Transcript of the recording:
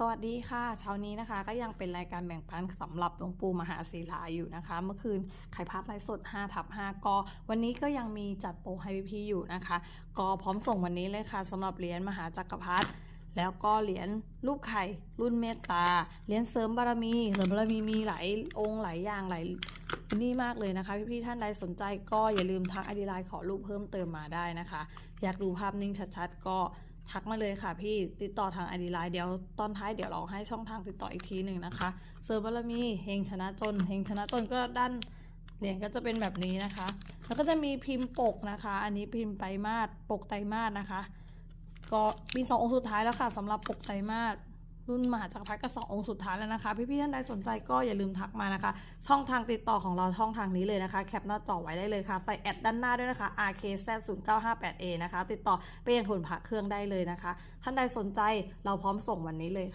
สวัสดีค่ะ เช้านี้นะคะ ก็ยังเป็นรายการแบ่งปันสำหรับหลวงปู่มหาศิลาอยู่นะคะ เมื่อคืนไข่พัดไลฟ์สด5ทับ5ก็วันนี้ก็ยังมีจัดโปรให้พี่ๆอยู่นะคะ ก็พร้อมส่งวันนี้เลยค่ะสำหรับเหรียญมหาจักรพรรดิแล้วก็เหรียญรูปไข่รุ่นเมตตาเหรียญเสริมบารมีเสริมบารมีมีหลายองค์หลายอย่างหลายนี่มากเลยนะคะ พี่ๆท่านใดสนใจก็อย่าลืมทักอดีไลน์ขอรูปเพิ่มเติมมาได้นะคะ อยากดูภาพนิ่งชัดๆ ก็ ทักมาเลยค่ะพี่ติดต่อทางอดีไลน์เดี๋ยวตอนท้ายเดี๋ยวเราให้ช่องทางติดต่ออีกทีหนึ่งนะคะเซอร์บารมีเฮงชนะจนเฮงชนะจนก็ด้านเหรียญก็จะเป็นแบบนี้นะคะ แล้วก็จะมีพิมพ์ปกนะคะ อันนี้พิมพ์ไตรมาสปกไตรมาสนะคะ ก็มีสององค์สุดท้ายแล้วค่ะสำหรับปกไตรมาส รุ่นมหาจักรพรรดิก็สององค์สุดท้ายแล้วนะคะ พี่ๆท่านใดสนใจก็อย่าลืมทักมานะคะ ช่องทางติดต่อของเราช่องทางนี้เลยนะคะ แคปหน้าจอไว้ได้เลยค่ะ ใส่แอดด้านหน้าด้วยนะคะ RKZ 0 9 5 8 A นะคะ ติดต่อไปยังทุนพระเครื่องได้เลยนะคะ ท่านใดสนใจเราพร้อมส่งวันนี้เลยค่ะ